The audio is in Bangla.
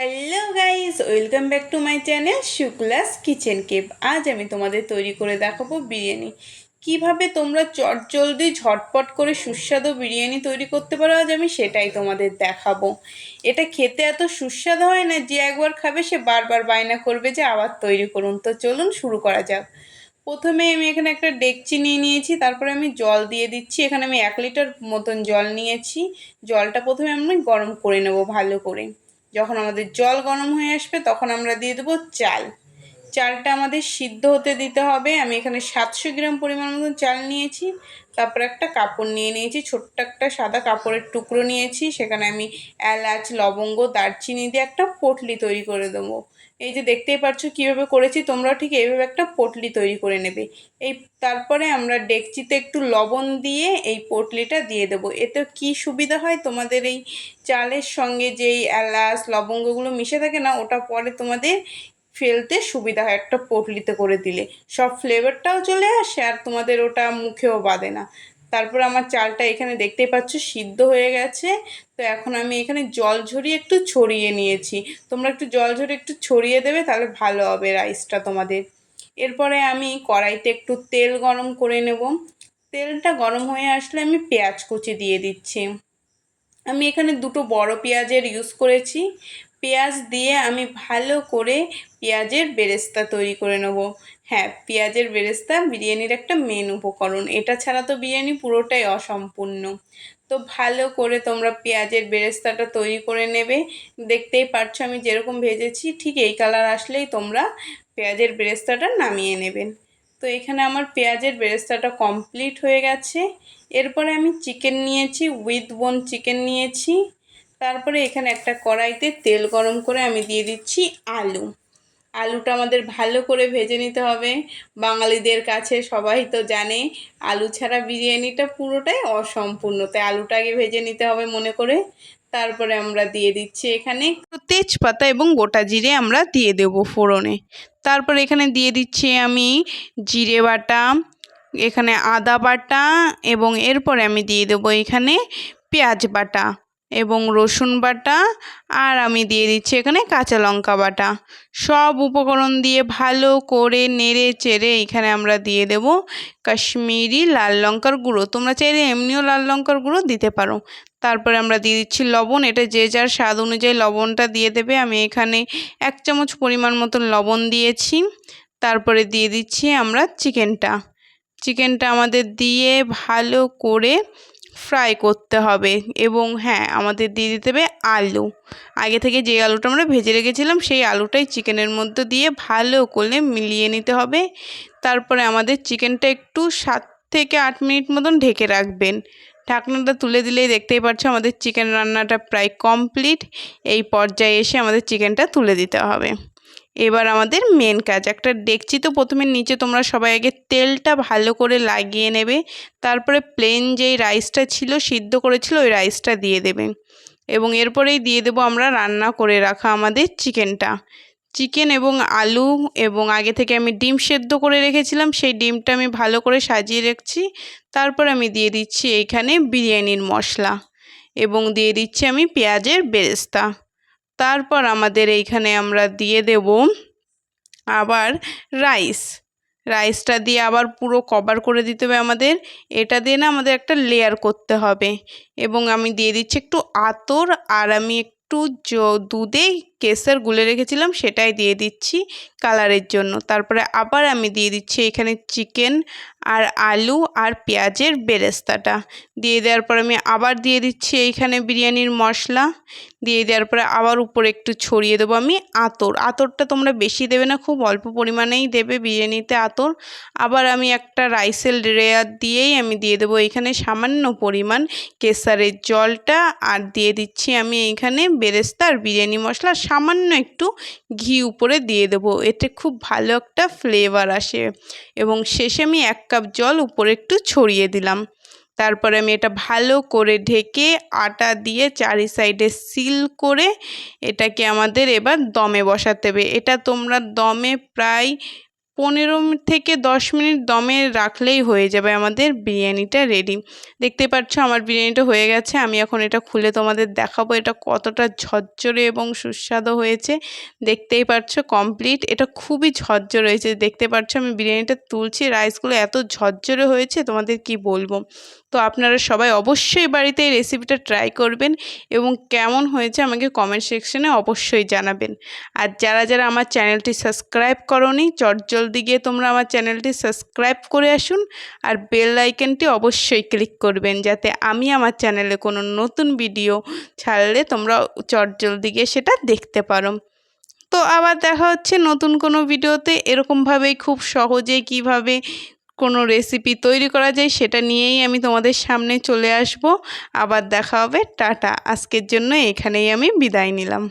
Hello guys welcome back to my channel Shukla's kitchen Cape আজ আমি তোমাদের তৈরি করে দেখাবো বিরিয়ানি। কীভাবে তোমরা চটজলদি ঝটপট করে সুস্বাদু বিরিয়ানি তৈরি করতে পারো, আজ আমি সেটাই তোমাদের দেখাবো। এটা খেতে এত সুস্বাদু হয় না, যে একবার খাবে, সে বারবার বায়না করবে যে আবার তৈরি করুন। তো চলুন শুরু করা যাক। প্রথমে আমি এখানে একটা ডেকচি নিয়ে নিয়েছি, তারপরে আমি জল দিয়ে দিচ্ছি। এখানে আমি এক লিটার মতন জল নিয়েছি। জলটা প্রথমে আমি গরম করে নেব ভালো করে। যখন আমাদের জল গরম হয়ে আসবে তখন আমরা দিয়ে দেবো চাল। চালটা আমাদের সিদ্ধ হতে দিতে হবে। আমি এখানে সাতশো গ্রাম পরিমাণ মতন চাল নিয়েছি। তারপর একটা কাপড় নিয়ে নিয়েছি। ছোট্ট একটা সাদা কাপড়ের টুকরো নিয়েছি। সেখানে আমি এলাচ, লবঙ্গ, দারচিনি দিয়ে একটা পটলি তৈরি করে দেবো। এই যে দেখতেই পাচ্ছ কীভাবে করেছি, তোমরাও ঠিক এইভাবে একটা পটলি তৈরি করে নেবে। এই তারপরে আমরা ডেকচিতে একটু লবণ দিয়ে এই পটলিটা দিয়ে দেবো। এতে কি সুবিধা হয়? তোমাদের এই চালের সঙ্গে যেই এলাচ, লবঙ্গগুলো মিশে থাকে না, ওটা পরে তোমাদের ফেলতে সুবিধা হয়, একটা পটলিতে করে দিলে। সব ফ্লেভারটাও চলে আসে আর তোমাদের ওটা মুখেও বাঁধে না। তারপর আমার চালটা এখানে দেখতেই পাচ্ছ সিদ্ধ হয়ে গেছে। তো এখন আমি এখানে জল ঝরিয়ে একটু ছড়িয়ে নিয়েছি। তোমরা একটু জল ঝরিয়ে একটু ছড়িয়ে দেবে তাহলে ভালো হবে রাইসটা তোমাদের। এরপরে আমি কড়াইতে একটু তেল গরম করে নেব। তেলটা গরম হয়ে আসলে আমি পেঁয়াজ কুচি দিয়ে দিচ্ছি। আমি এখানে দুটো বড় পেঁয়াজের ইউজ করেছি। পেঁয়াজ দিয়ে আমি ভালো করে পেঁয়াজের বেরেস্তা তৈরি করে নেব। হ্যাঁ পেঁয়াজের বেরেস্তা বিরিয়ানির একটা মেন উপকরণ। এটা ছাড়া তো বিরিয়ানি পুরোটাই অসম্পূর্ণ। তো ভালো করে তোমরা পেঁয়াজের বেরেস্তাটা তৈরি করে নেবে। দেখতেই পারছ আমি যেরকম ভেজেছি, ঠিক এই কালার আসলেই তোমরা পেঁয়াজের বেরেস্তাটা নামিয়ে নেবেন তো এখানে আমার পেঁয়াজের বেরেস্তাটা কমপ্লিট হয়ে গেছে। এরপরে আমি চিকেন নিয়েছি উইথ বোন চিকেন নিয়েছি। তারপরে এখানে একটা কড়াইতে তেল গরম করে আমি দিয়ে দিচ্ছি আলু। আলুটা আমাদের ভালো করে ভেজে নিতে হবে। বাঙালিদের কাছে সবাই তো জানে, আলু ছাড়া বিরিয়ানিটা পুরোটাই অসম্পূর্ণ। তাই আলুটা আগে ভেজে নিতে হবে মনে করে। তারপরে আমরা দিয়ে দিচ্ছি এখানে তেজপাতা এবং গোটা জিরে আমরা দিয়ে দেব ফোড়নে। তারপর এখানে দিয়ে দিচ্ছি আমি জিরে বাটা, এখানে আদা বাটা এবং এরপরে আমি দিয়ে দেবো এখানে পেঁয়াজ বাটা। এবং রসুন বাটা, আর আমি দিয়ে দিচ্ছি এখানে কাঁচা লঙ্কা বাটা। সব উপকরণ দিয়ে ভালো করে নেড়ে চেড়ে এখানে আমরা দিয়ে দেব কাশ্মীরি লাল লঙ্কার গুঁড়ো। তোমরা চাইলে এমনিও লাল লঙ্কার গুঁড়ো দিতে পারো। তারপরে আমরা দিয়ে দিচ্ছি লবণ। এটা যে যার স্বাদ অনুযায়ী লবণটা দিয়ে দেবে। আমি এখানে এক চামচ পরিমাণ মতন লবণ দিয়েছি। তারপরে দিয়ে দিচ্ছি আমরা চিকেনটা। চিকেনটা আমাদের দিয়ে ভালো করে ফ্রাই করতে হবে এবং হ্যাঁ আমাদের দিয়ে দিতে হবে আলু। আগে থেকে যে আলুটা আমরা ভেজে রেখেছিলাম, সেই আলুটাই চিকেনের মধ্যে দিয়ে ভালো করে মিলিয়ে নিতে হবে। তারপরে আমাদের চিকেনটা একটু সাত থেকে আট মিনিট মতন ঢেকে রাখবেন। ঢাকনাটা তুলে দিলেই দেখতেই পাচ্ছ আমাদের চিকেন রান্নাটা প্রায় কমপ্লিট। এই পর্যায়ে এসে আমাদের চিকেনটা তুলে দিতে হবে। এবার আমাদের মেন কাজ, একটা ডেকচি তো প্রথমে নিচে তোমরা সবাই আগে তেলটা ভালো করে লাগিয়ে নেবে, তারপরে প্লেন যেই রাইসটা ছিল, সিদ্ধ করেছিল, ওই রাইসটা দিয়ে দেবে। এবং এরপরেই দিয়ে দেবো আমরা রান্না করে রাখা আমাদের চিকেনটা চিকেন এবং আলু এবং আগে থেকে আমি ডিম সেদ্ধ করে রেখেছিলাম, সেই ডিমটা আমি ভালো করে সাজিয়ে রাখছি। তারপর আমি দিয়ে দিচ্ছি এইখানে বিরিয়ানির মশলা এবং দিয়ে দিচ্ছি আমি পেঁয়াজের বেরেস্তা। তারপর আমাদের এইখানে আমরা দিয়ে দেব আবার রাইস। রাইসটা দিয়ে আবার পুরো কভার করে দিতে হবে আমাদের। এটা দিয়ে না আমাদের একটা লেয়ার করতে হবে। এবং আমি দিয়ে দিচ্ছি একটু আতর আর আমি একটু দুধে কেসর গুলে রেখেছিলাম, সেটাই দিয়ে দিচ্ছি কালারের জন্য। তারপরে আবার আমি দিয়ে দিচ্ছি এখানে চিকেন আর আলু আর পেঁয়াজের বেরেস্তাটা। দিয়ে দেওয়ার পর আমি আবার দিয়ে দিচ্ছি এইখানে বিরিয়ানির মশলা। দিয়ে দেওয়ার পরে আবার উপরে একটু ছড়িয়ে দেবো আমি আতর। আতরটা তোমরা বেশি দেবে না, খুব অল্প পরিমাণেই দেবে বিরিয়ানিতে আতর। আবার আমি একটা রাইসেল রেয়ার দিয়েই আমি দিয়ে দেবো এইখানে সামান্য পরিমাণ কেসারের জলটা আর দিয়ে দিচ্ছি আমি এইখানে বেরেস্তা আর বিরিয়ানি মশলা। সামান্য একটু ঘি উপরে দিয়ে দেবো, এতে খুব ভালো একটা ফ্লেভার আসে। এবং শেষে আমি এক কাপ জল উপরে একটু ছড়িয়ে দিলাম। তারপরে আমি এটা ভালো করে ঢেকে আটা দিয়ে চারি সাইডে সিল করে এটাকে আমাদের এবার দমে বসাতে হবে। এটা তোমরা দমে প্রায় পনেরো থেকে দশ মিনিট দমে রাখলেই হয়ে যাবে আমাদের বিরিয়ানিটা রেডি দেখতে পাচ্ছ আমার বিরিয়ানিটা হয়ে গেছে, আমি এখন এটা খুলে তোমাদের দেখাবো এটা কতটা ঝরঝরে এবং সুস্বাদু হয়েছে। দেখতেই পাচ্ছ কমপ্লিট এটা খুবই ঝরঝরে হয়েছে। দেখতে পাচ্ছ আমি বিরিয়ানিটা তুলছি রাইসগুলো এত ঝরঝরে হয়েছে, তোমাদের কি বলব? তো আপনারা সবাই অবশ্যই বাড়িতে এই রেসিপিটা ট্রাই করবেন এবং কেমন হয়েছে আমাকে কমেন্ট সেকশনে অবশ্যই জানাবেন। আর যারা যারা আমার চ্যানেলটি সাবস্ক্রাইব করনি, চটজলদি গিয়ে তোমরা আমার চ্যানেলটি সাবস্ক্রাইব করে আসুন আর বেল আইকনটি অবশ্যই ক্লিক করবেন যাতে আমি আমার চ্যানেলে কোনো নতুন ভিডিও ছাড়লে তোমরা চটজলদি গিয়ে সেটা দেখতে পারো। তো আবার দেখা হচ্ছে নতুন কোনো ভিডিওতে এরকমভাবেই খুব সহজে কীভাবে কোনো রেসিপি তৈরি করা যায়, সেটা নিয়েই আমি তোমাদের সামনে চলে আসব। আবার দেখা হবে, টাটা। আজকের জন্য এখানেই আমি বিদায় নিলাম।